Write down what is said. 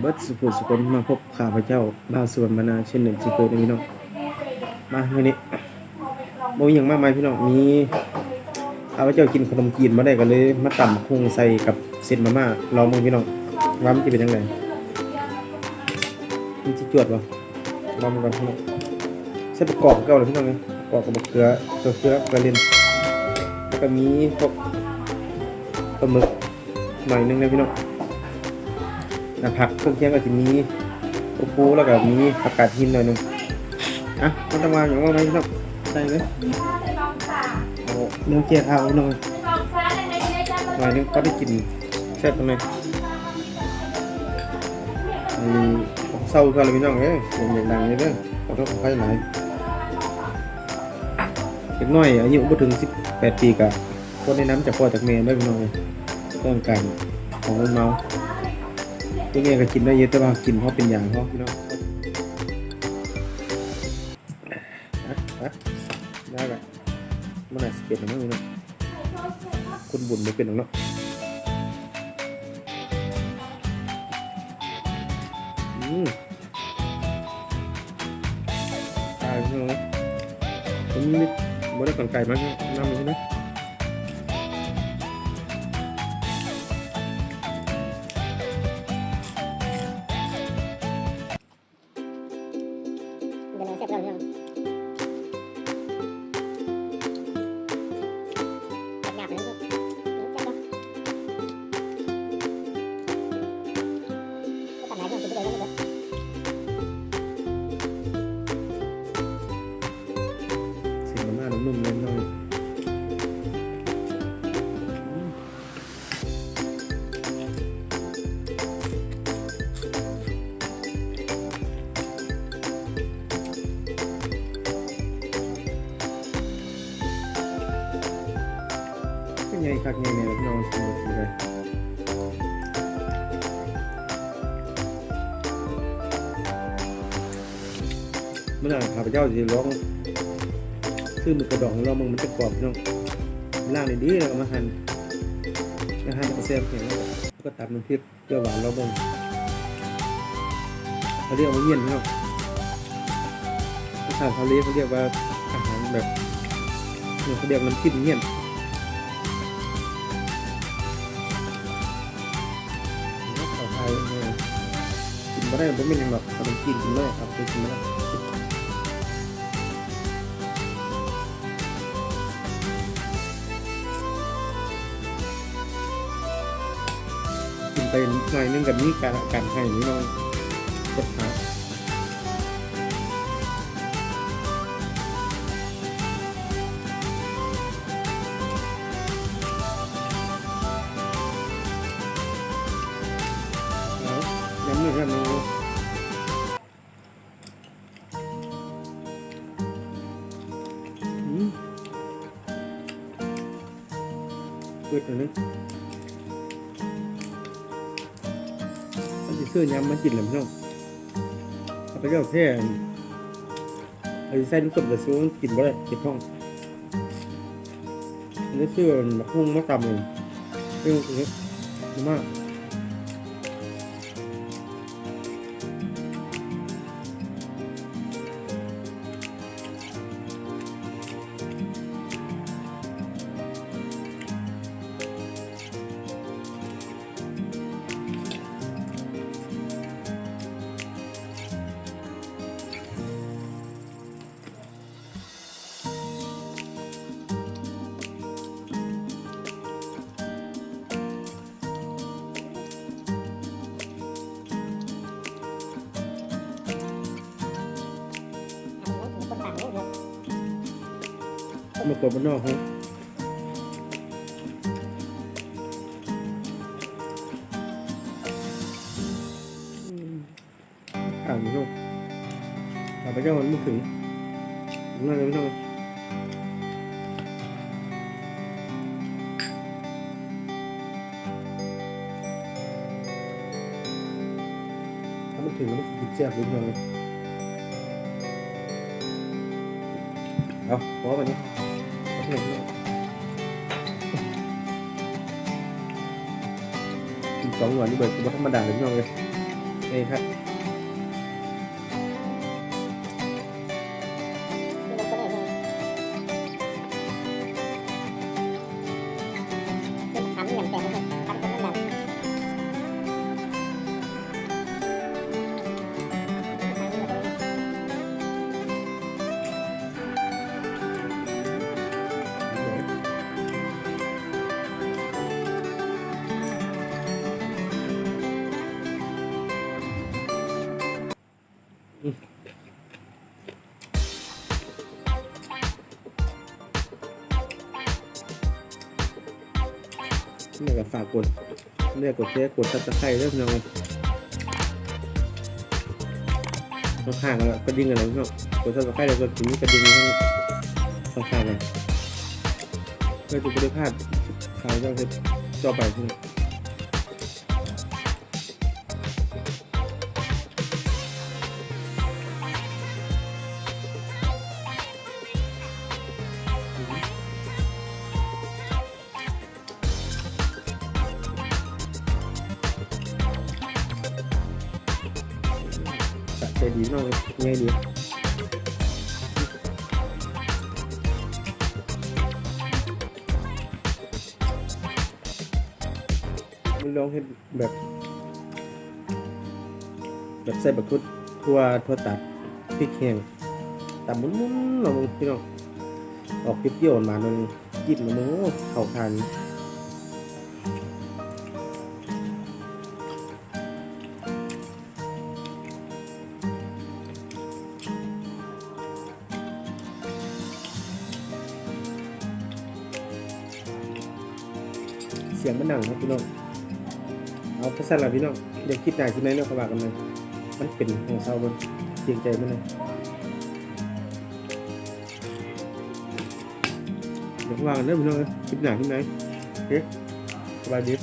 เบิดสุขสุคนมาพบข้าพเจ้าบาวสวนมานาเช่นหนึ่งที่เคยได้พี่น้องมาวันนี้บ่มีหยังมากมายพี่น้องมีข้าพเจ้ากินขนมจีนมาได้ก็เลย มาต่ำคุ้งใส่กับเส้นมาม่าลองมึงพี่น้องว่ามันจะเป็นยังไงมันจะจวดบ่ลองมันก่อนพี่น้องใส่ประกอบเก่าเลยพี่น้องประกอบกับมะเขือตัวเขือกระเลนแล้วก็มีพวกปลาหมึกหน่อยนึงนะพี่น้อง นะผักเครื่องเคียงก็จะมีโอปูแล้วก็มีผักกาดหินหน่อยหนึงอะมันต้องางอย่างว่าไหมพี่น้องใส่เลยเอาเนื้อเกี๊ยวเอาหน่อยหน่อยนึงก็ได้กินแซ่บตรงไหนมีเศร้ากันเลยพี่น้องเอ้ยอย่างอย่างดังเลยเด้อขอโทษขออภัยหลายเด็กน้อยอายุบ่ถึง 18 ปีก็คนในน้ำจากพ่อจากแม่ได้พี่น้องเอ้ยเรื่องการของมึนเมา ตัวนี้ก็กินได้เยอะแต่ว่ากินเพราะเป็นอย่างเพราะพี่น้องได้ละมันอาจจะเป็นหรือไม่เนาะคุณบุญไม่เป็นหรอกเนาะอืมตายพี่น้องเอ้ยผมนี่บ่ได้ก่อนไก่มากน้ำเลยนะเดี๋ยวเราเสียบเราเรื่องหยา เป็นไงคักไงเนี่ยพี่น้องสนุกเลยเมื่อไหร่ข้าพเจ้าจะร้องซื้อมึกกระดองเรามึงมันจะกรอบพี่น้องล่างดีๆแล้วก็มาหั่นมาหั่นเอาแซ่บแข็งแล้วก็ตัดน้ำพริกเปรี้ยวหวานเราเบิ่งเขาเรียกว่าเงี้ยนพี่น้องภาษาทะเลเขาเรียกว่าอาหารแบบเขาเรียกน้ำจิ้มเงี้ยน กินไม่ได้ไม่เป็นยังหรอกขนมจีนกินไม่ได้ครับไปกินไม่ได้กินไปหน่อยนึงกับนี้การการให้นี่น้องกดหา ย้ำหนึ่งกันน้องอืมเปิดอันนี้มันจะซื้อยำมากินเลยพี่น้องเอาไปเจ้าแค่ไอ้ไส้ลูกกบกับซูนกินบ่ได้เก็บท้องอันนี้ซื้อมาพุ่งมาตำเลยเปรี้ยวตรงนี้มาก มาตัวบ้านนอกครับอ่านไม่ถูกแต่พระเจ้ามันไม่ถึงนั่นเลยไม่ต้องถ้ามันถึงมันติดเสียบลิ้นเลยเอาพอไปนี้เอาไปนี้กินสองวันนี่เบิดคือว่าธรรมดาเลยพี่น้องเลยนี่ครับ นี่ก็ฝากกดเรียกกดแชร์กดซับสไครต์ด้วยพี่น้องข้างๆแล้วกระดิ่งอะไรพี่น้องกดซับสไครต์แล้วก็ถึงกระดิ่งข้างข้างๆเลยเพื่อจะไม่ได้พลาดข่าวเรื่องต่อไปพี่น้อ ใจดีมากเลยง่ายดีมันลองเห็นแบบ แบบใส่บักทุดทั่วทั่วตัดพริกแห้งตำมุนๆเราพี่น้องออกเปรี้ยวๆมาหน่อยนึงจิ้มมันโอ้เข้าทาน เสียงมันดังครับพี่น้องเอาพัสดุพี่น้องเดี๋ยวคลิปหน้าคลิปไหนเรื่องขว่ากันเลยมันเป็นของเศร้าบนเสียงใจมันเลยเดี๋ยวว่ากันเด้อพี่น้องคลิปหน้าคลิปไหนเอเคสบายดี